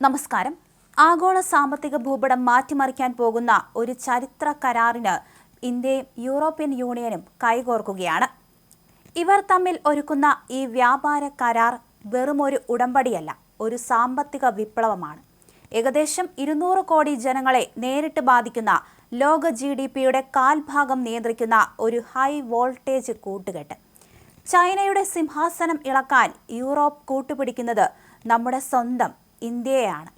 നമസ്കാരം. ആഗോള സാമ്പത്തിക ഭൂപടം മാറ്റിമറിക്കാൻ പോകുന്ന ഒരു ചരിത്ര കരാറിന് ഇന്ത്യയും യൂറോപ്യൻ യൂണിയനും കൈകോർക്കുകയാണ്. ഇവർ തമ്മിൽ ഒരുക്കുന്ന ഈ വ്യാപാര കരാർ വെറുമൊരു ഉടമ്പടിയല്ല ഒരു സാമ്പത്തിക വിപ്ലവമാണ്. ഏകദേശം ഇരുന്നൂറ് കോടി ജനങ്ങളെ നേരിട്ട് ബാധിക്കുന്ന ലോക ജി ഡി പിയുടെ കാൽഭാഗം നിയന്ത്രിക്കുന്ന ഒരു ഹൈ വോൾട്ടേജ് കൂട്ടുകെട്ട്. ചൈനയുടെ സിംഹാസനം ഇളക്കാൻ യൂറോപ്പ് കൂട്ടുപിടിക്കുന്നത് നമ്മുടെ സ്വന്തം ഇന്ത്യയെയാണ്.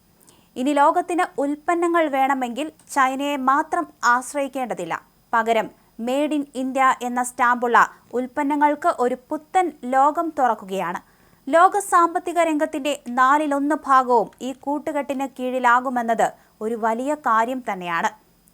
ഇനി ലോകത്തിന് ഉൽപ്പന്നങ്ങൾ വേണമെങ്കിൽ ചൈനയെ മാത്രം ആശ്രയിക്കേണ്ടതില്ല. പകരം മെയ്ഡ് ഇൻ ഇന്ത്യ എന്ന സ്റ്റാമ്പുള്ള ഉൽപ്പന്നങ്ങൾക്ക് ഒരു പുത്തൻ ലോകം തുറക്കുകയാണ്. ലോക സാമ്പത്തിക രംഗത്തിന്റെ നാലിലൊന്ന് ഭാഗവും ഈ കൂട്ടുകെട്ടിന് കീഴിലാകുമെന്നത് ഒരു വലിയ കാര്യം തന്നെയാണ്.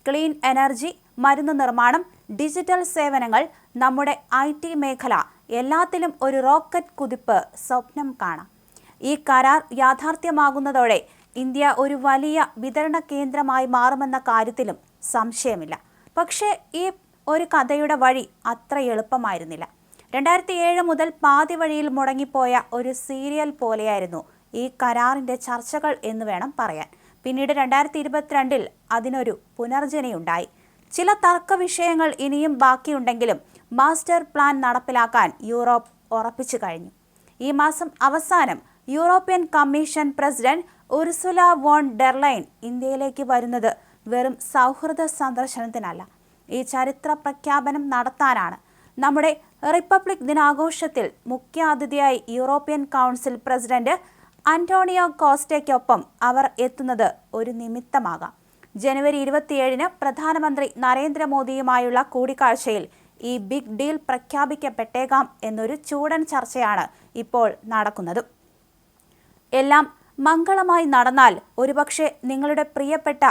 ക്ലീൻ എനർജി മരുന്ന് നിർമ്മാണം ഡിജിറ്റൽ സേവനങ്ങൾ നമ്മുടെ ഐ മേഖല എല്ലാത്തിലും ഒരു റോക്കറ്റ് കുതിപ്പ് സ്വപ്നം കാണാം. ഈ കരാർ യാഥാർത്ഥ്യമാകുന്നതോടെ ഇന്ത്യ ഒരു വലിയ വിതരണ കേന്ദ്രമായി മാറുമെന്ന കാര്യത്തിലും സംശയമില്ല. പക്ഷേ ഈ ഒരു കഥയുടെ വഴി അത്ര എളുപ്പമായിരുന്നില്ല. രണ്ടായിരത്തി ഏഴ് മുതൽ പാതി വഴിയിൽ മുടങ്ങിപ്പോയ ഒരു സീരിയൽ പോലെയായിരുന്നു ഈ കരാറിന്റെ ചർച്ചകൾ എന്ന് വേണം പറയാൻ. പിന്നീട് രണ്ടായിരത്തി ഇരുപത്തിരണ്ടിൽ അതിനൊരു പുനർജനയുണ്ടായി ചില തർക്ക വിഷയങ്ങൾ ഇനിയും ബാക്കിയുണ്ടെങ്കിലും മാസ്റ്റർ പ്ലാൻ നടപ്പിലാക്കാൻ യൂറോപ്പ് ഉറപ്പിച്ചു കഴിഞ്ഞു. ഈ മാസം അവസാനം European Commission President Ursula von der Leyen ഇന്ത്യയിലേക്ക് വരുന്നത് വെറും സൗഹൃദ സന്ദർശനത്തിനല്ല. ഈ ചരിത്ര പ്രഖ്യാപനം നടത്താനാണ് നമ്മുടെ റിപ്പബ്ലിക് ദിനാഘോഷത്തിൽ മുഖ്യാതിഥിയായി യൂറോപ്യൻ കൗൺസിൽ പ്രസിഡന്റ് അന്റോണിയോ കോസ്റ്റയ്ക്കൊപ്പം അവർ എത്തുന്നത് ഒരു നിമിത്തമാകാം. ജനുവരി ഇരുപത്തിയേഴിന് പ്രധാനമന്ത്രി നരേന്ദ്രമോദിയുമായുള്ള കൂടിക്കാഴ്ചയിൽ ഈ ബിഗ് ഡീൽ പ്രഖ്യാപിക്കപ്പെട്ടേക്കാം എന്നൊരു ചൂടൻ ചർച്ചയാണ് ഇപ്പോൾ നടക്കുന്നത്. എല്ലാം മംഗളമായി നടന്നാൽ ഒരുപക്ഷെ നിങ്ങളുടെ പ്രിയപ്പെട്ട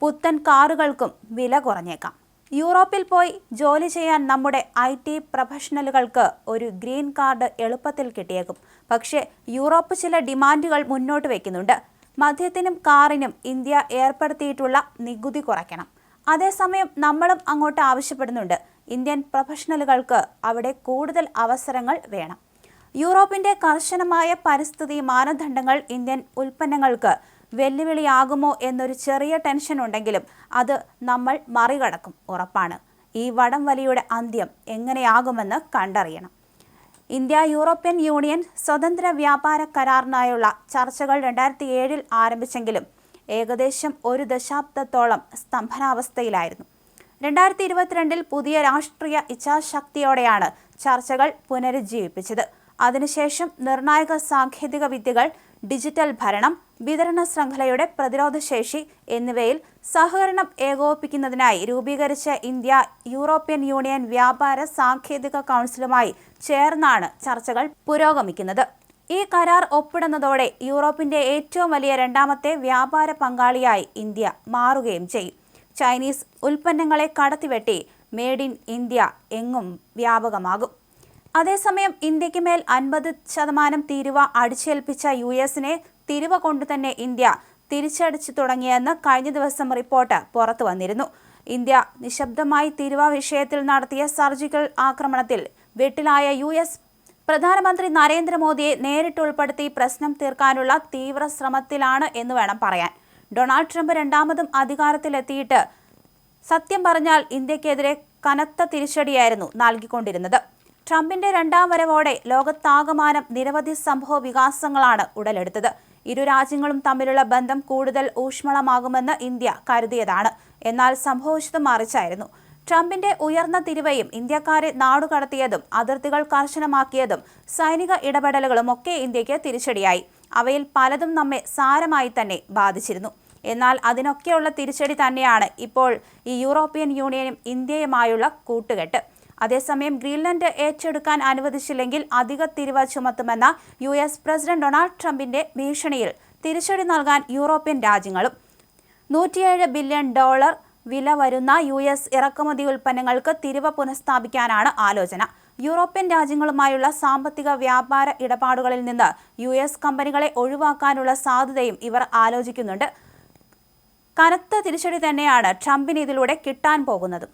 പുത്തൻ കാറുകൾക്കും വില കുറഞ്ഞേക്കാം. യൂറോപ്പിൽ പോയി ജോലി ചെയ്യാൻ നമ്മുടെ ഐ ടി പ്രൊഫഷണലുകൾക്ക് ഒരു ഗ്രീൻ കാർഡ് എളുപ്പത്തിൽ കിട്ടിയേക്കും. പക്ഷേ യൂറോപ്പ് ചില ഡിമാൻഡുകൾ മുന്നോട്ട് വയ്ക്കുന്നുണ്ട് മദ്യത്തിനും കാറിനും ഇന്ത്യ ഏർപ്പെടുത്തിയിട്ടുള്ള നികുതി കുറയ്ക്കണം. അതേസമയം നമ്മളും അങ്ങോട്ട് ആവശ്യപ്പെടുന്നുണ്ട്. ഇന്ത്യൻ പ്രൊഫഷണലുകൾക്ക് അവിടെ കൂടുതൽ അവസരങ്ങൾ വേണം. യൂറോപ്പിന്റെ കർശനമായ പരിസ്ഥിതി മാനദണ്ഡങ്ങൾ ഇന്ത്യൻ ഉൽപ്പന്നങ്ങൾക്ക് വെല്ലുവിളിയാകുമോ എന്നൊരു ചെറിയ ടെൻഷൻ ഉണ്ടെങ്കിലും അത് നമ്മൾ മറികടക്കും ഉറപ്പാണ്. ഈ വടം വലിയുടെ അന്ത്യം എങ്ങനെയാകുമെന്ന് കണ്ടറിയണം. ഇന്ത്യ യൂറോപ്യൻ യൂണിയൻ സ്വതന്ത്ര വ്യാപാര കരാറിനായുള്ള ചർച്ചകൾ രണ്ടായിരത്തി ഏഴിൽ ആരംഭിച്ചെങ്കിലും ഏകദേശം ഒരു ദശാബ്ദത്തോളം സ്തംഭനാവസ്ഥയിലായിരുന്നു. രണ്ടായിരത്തി ഇരുപത്തിരണ്ടിൽ പുതിയ രാഷ്ട്രീയ ഇച്ഛാശക്തിയോടെയാണ് ചർച്ചകൾ പുനരുജ്ജീവിപ്പിച്ചത്. അതിനുശേഷം നിർണായക സാങ്കേതിക വിദ്യകൾ ഡിജിറ്റൽ ഭരണം വിതരണ ശൃംഖലയുടെ പ്രതിരോധശേഷി എന്നിവയിൽ സഹകരണം ഏകോപിപ്പിക്കുന്നതിനായി രൂപീകരിച്ച ഇന്ത്യ യൂറോപ്യൻ യൂണിയൻ വ്യാപാര സാങ്കേതിക കൗൺസിലുമായി ചേർന്നാണ് ചർച്ചകൾ പുരോഗമിക്കുന്നത്. ഈ കരാർ ഒപ്പിടുന്നതോടെ യൂറോപ്പിന്റെ ഏറ്റവും വലിയ രണ്ടാമത്തെ വ്യാപാര പങ്കാളിയായി ഇന്ത്യ മാറുകയും ചെയ്യും. ചൈനീസ് ഉൽപ്പന്നങ്ങളെ കടത്തിവെട്ടി മെയ്ഡ് ഇൻ ഇന്ത്യ എങ്ങും വ്യാപകമാകും. അതേസമയം ഇന്ത്യയ്ക്ക് മേൽ അൻപത് ശതമാനം തീരുവ അടിച്ചേൽപ്പിച്ച യു എസിനെ തിരുവ കൊണ്ടു തന്നെ ഇന്ത്യ തിരിച്ചടിച്ചു തുടങ്ങിയെന്ന് കഴിഞ്ഞ ദിവസം റിപ്പോർട്ട് പുറത്തു വന്നിരുന്നു. ഇന്ത്യ നിശബ്ദമായി തിരുവ വിഷയത്തിൽ നടത്തിയ സർജിക്കൽ ആക്രമണത്തിൽ വെട്ടിലായ യു എസ് പ്രധാനമന്ത്രി നരേന്ദ്രമോദിയെ നേരിട്ട് ഉൾപ്പെടുത്തി പ്രശ്നം തീർക്കാനുള്ള തീവ്ര ശ്രമത്തിലാണ് എന്ന് വേണം പറയാൻ. ഡൊണാൾഡ് ട്രംപ് രണ്ടാമതും അധികാരത്തിലെത്തിയിട്ട് സത്യം പറഞ്ഞാൽ ഇന്ത്യക്കെതിരെ കനത്ത തിരിച്ചടിയായിരുന്നു നൽകിക്കൊണ്ടിരുന്നത്. ട്രംപിന്റെ രണ്ടാം വരവോടെ ലോകത്താകമാനം നിരവധി സംഭവ വികാസങ്ങളാണ് ഉടലെടുത്തത്. ഇരു രാജ്യങ്ങളും തമ്മിലുള്ള ബന്ധം കൂടുതൽ ഊഷ്മളമാകുമെന്ന് ഇന്ത്യ കരുതിയതാണ്. എന്നാൽ സംഭവിച്ചത് മറിച്ചായിരുന്നു. ട്രംപിന്റെ ഉയർന്ന തിരുവയും ഇന്ത്യക്കാരെ നാടുകടത്തിയതും അതിർത്തികൾ കർശനമാക്കിയതും സൈനിക ഇടപെടലുകളും ഒക്കെ ഇന്ത്യയ്ക്ക് തിരിച്ചടിയായി. അവയിൽ പലതും നമ്മെ സാരമായി തന്നെ ബാധിച്ചിരുന്നു. എന്നാൽ അതിനൊക്കെയുള്ള തിരിച്ചടി തന്നെയാണ് ഇപ്പോൾ ഈ യൂറോപ്യൻ യൂണിയനും ഇന്ത്യയുമായുള്ള കൂട്ടുകെട്ട്. അതേസമയം ഗ്രീൻലൻഡ് ഏറ്റെടുക്കാൻ അനുവദിച്ചില്ലെങ്കിൽ അധിക തിരിവ് ചുമത്തുമെന്ന യു എസ് പ്രസിഡന്റ് ഡൊണാൾഡ് ട്രംപിന്റെ ഭീഷണിയിൽ തിരിച്ചടി നൽകാൻ യൂറോപ്യൻ രാജ്യങ്ങളും. നൂറ്റിയേഴ് ബില്യൺ ഡോളർ വില വരുന്ന യു എസ് ഇറക്കുമതി ഉൽപ്പന്നങ്ങൾക്ക് തിരിവ് പുനഃസ്ഥാപിക്കാനാണ് ആലോചന. യൂറോപ്യൻ രാജ്യങ്ങളുമായുള്ള സാമ്പത്തിക വ്യാപാര ഇടപാടുകളിൽ നിന്ന് യു എസ് കമ്പനികളെ ഒഴിവാക്കാനുള്ള സാധ്യതയും ഇവർ ആലോചിക്കുന്നുണ്ട്. കനത്ത തിരിച്ചടി തന്നെയാണ് ട്രംപിന് ഇതിലൂടെ കിട്ടാൻ പോകുന്നത്.